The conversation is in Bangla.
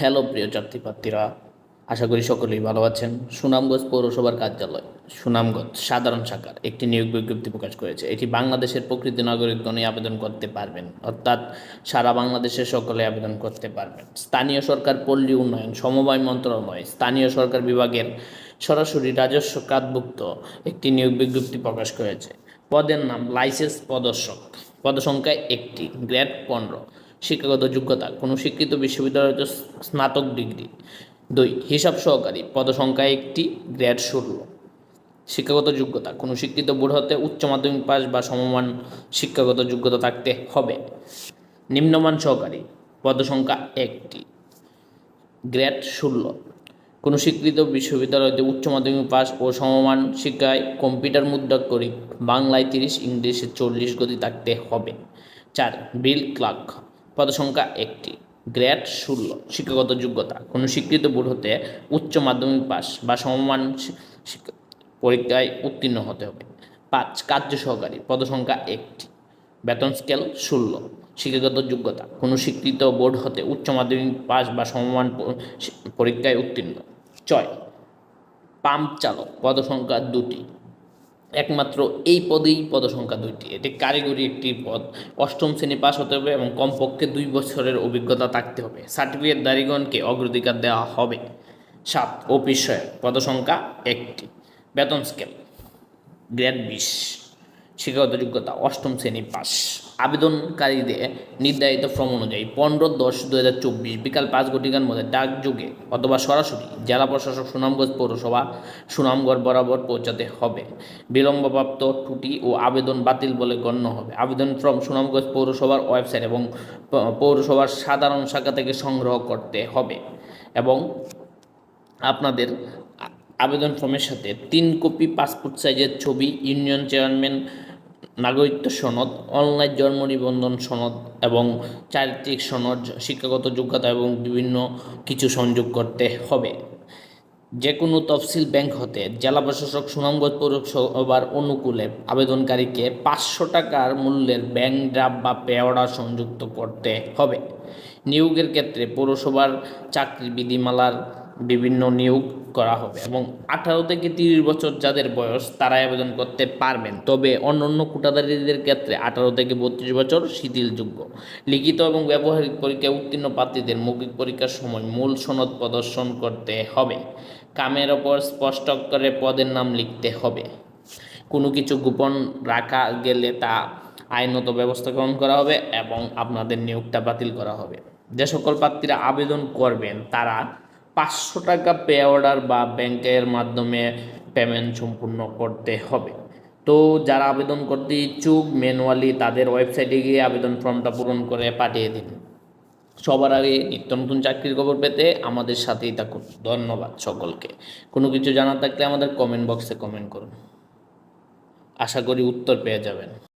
হ্যালো প্রিয় চাকরি প্রার্থীরা আশা করি সকলেই ভালো আছেন। সুনামগঞ্জ পৌরসভার কার্যালয়, সুনামগঞ্জ সাধারণ শাখার একটি নিয়োগ বিজ্ঞপ্তি প্রকাশ করেছে। এটি বাংলাদেশের প্রকৃত নাগরিকগণই আবেদন করতে পারবেন, অর্থাৎ সারা বাংলাদেশের সকলে আবেদন করতে পারবেন। স্থানীয় সরকার পল্লী উন্নয়ন, সমবায় মন্ত্রণালয়, স্থানীয় সরকার বিভাগের সরাসরি রাজস্ব খাতভুক্ত একটি নিয়োগ বিজ্ঞপ্তি প্রকাশ করেছে। পদের নাম লাইসেন্স প্রদর্শক, পদসংখ্যা একটি, গ্রেড পনেরো। শিক্ষাগত যোগ্যতা, কোনো শিক্ষিত বিশ্ববিদ্যালয় স্নাতক ডিগ্রি। দুই, হিসাব সহকারী, পদসংখ্যা একটি, গ্রেড ষোলো। শিক্ষাগত যোগ্যতা, কোনো শিক্ষিত বোর্ড হতে উচ্চ মাধ্যমিক পাস বা সমমান শিক্ষাগত যোগ্যতা থাকতে হবে। নিম্নমান সহকারী, পদসংখ্যা একটি, গ্রেড ষোলো। কোনো স্বীকৃত বিশ্ববিদ্যালয়তে উচ্চ মাধ্যমিক পাস ও সমমান শিক্ষায় কম্পিউটার মুদ্রা করি, বাংলায় তিরিশ, ইংলিশে চল্লিশ গতি থাকতে হবে। চার, বিল ক্লার্ক। পদসংখ্যা একটি। গ্রেড ষোলো, শিক্ষাগত যোগ্যতা। কোনো স্বীকৃত বোর্ড হতে উচ্চ মাধ্যমিক পাস বা সমমান পরীক্ষায় উত্তীর্ণ হতে হবে। পাঁচ, কার্য সহকারী, পদসংখ্যা একটি। বেতন স্কেল ষোলো, শিক্ষাগত যোগ্যতা। কোনো স্বীকৃত বোর্ড হতে উচ্চ মাধ্যমিক পাস বা সমমান পরীক্ষায় উত্তীর্ণ। ছয়, পাম্প চালক, পদসংখ্যা দুটি। একমাত্র এই পদেই পদসংখ্যা দুইটি। এটি কারিগরি একটি পদ। অষ্টম শ্রেণি পাস হতে হবে এবং কমপক্ষে দুই বছরের অভিজ্ঞতা থাকতে হবে। সার্টিফিকেট দারিগণকে অগ্রাধিকার দেওয়া হবে। সাত, অফিস সহায়ক। পদসংখ্যা একটি। বেতন স্কেল। গ্রেড বিশ। শিক্ষাগত যোগ্যতা অষ্টম শ্রেণি পাস। আবেদনকারীদের নির্ধারিত ফর্ম অনুযায়ী পনেরো দশ দু হাজার চব্বিশ বিকাল পাঁচ ঘটিকার মধ্যে ডাকযোগে অথবা সরাসরি জেলা প্রশাসক সুনামগঞ্জ পৌরসভা সুনামগড় বরাবর পৌঁছাতে হবে। বিলম্বপ্রাপ্ত ত্রুটি ও আবেদন বাতিল বলে গণ্য হবে। আবেদন ফর্ম সুনামগঞ্জ পৌরসভার ওয়েবসাইট এবং পৌরসভার সাধারণ শাখা থেকে সংগ্রহ করতে হবে এবং আপনাদের আবেদন ফর্মের সাথে তিন কপি পাসপোর্ট সাইজের ছবি, ইউনিয়ন চেয়ারম্যান নাগরিকত্ব সনদ, অনলাইন জন্ম নিবন্ধন সনদ এবং চারিত্রিক সনদ, শিক্ষাগত যোগ্যতা এবং বিভিন্ন কিছু সংযোগ করতে হবে। যে কোনো তফসিল ব্যাংক হতে জেলা প্রশাসক সুনামগঞ্জ পৌরসভার অনুকূলে আবেদনকারীকে পাঁচশো টাকার মূল্যের ব্যাংক ড্রাফট বা পে অর্ডার সংযুক্ত করতে হবে। নিয়োগের ক্ষেত্রে পৌরসভার চাকরি বিধিমালার বিভিন্ন নিয়োগ করা হবে এবং আঠারো থেকে তিরিশ বছর যাদের বয়স, তারাই আবেদন করতে পারবেন। তবে অন্য অন্য কোটাধারীদের ক্ষেত্রে আঠারো থেকে বত্রিশ বছর শিথিলযোগ্য। লিখিত এবং ব্যবহারিক পরীক্ষায় উত্তীর্ণ প্রার্থীদের মৌখিক পরীক্ষার সময় মূল সনদ প্রদর্শন করতে হবে। কামের ওপর স্পষ্ট করে পদের নাম লিখতে হবে। কোনো কিছু গোপন রাখা গেলে তা আইনত ব্যবস্থা গ্রহণ করা হবে এবং আপনাদের নিয়োগটা বাতিল করা হবে। যে সকল প্রার্থীরা আবেদন করবেন, তারা পাঁচশো টাকা পে অর্ডার বা ব্যাংকের মাধ্যমে পেমেন্ট সম্পূর্ণ করতে হবে। তো যারা আবেদন করতে ইচ্ছুক ম্যানুয়ালি তাদের ওয়েবসাইটে গিয়ে আবেদন ফর্মটা পূরণ করে পাঠিয়ে দিন। সবার আগে নিত্য নতুন চাকরির খবর পেতে আমাদের সাথেই থাকুন। ধন্যবাদ সকলকে। কোনো কিছু জানার থাকলে আমাদের কমেন্ট বক্সে কমেন্ট করুন। আশা করি উত্তর পেয়ে যাবেন।